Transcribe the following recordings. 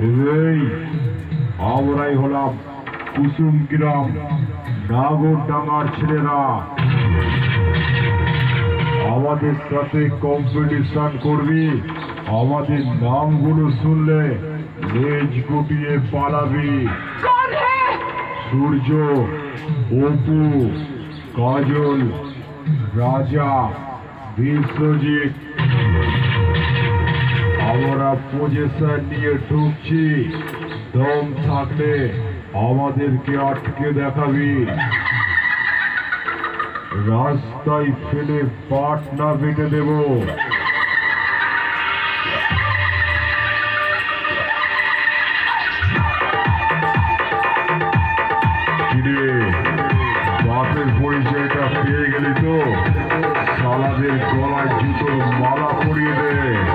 এই, আমরাই হলাম কুসুম গ্রাম, নাগর ডাঙার ছেলেরা। আমাদের সাথে কম্পিটিশন করবি, আমাদের নামগুলো শুনলে লেজ গুটিয়ে পালাবি। সূর্য, অপু, কাজল, রাজা, বিশ্বজিৎ পজিশন নিয়ে ঢুকছি। দম থাকলে আমাদেরকে আটকে দেখাবি। রাস্তায় ফেলে পাট না বেটে দেবো। পরিচয়টা পেয়ে গেলি তো? সালাদের গলায় জুতোর মালা পরিয়ে দে।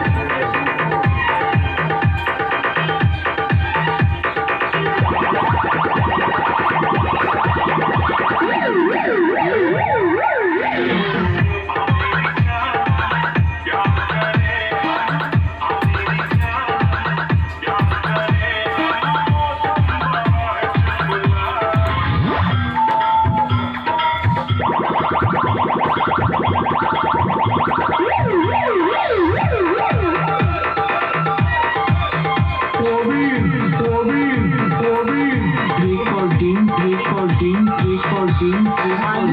ডিম ব্রেক কর ডিম ব্রেক কর ডিম ব্রেক কর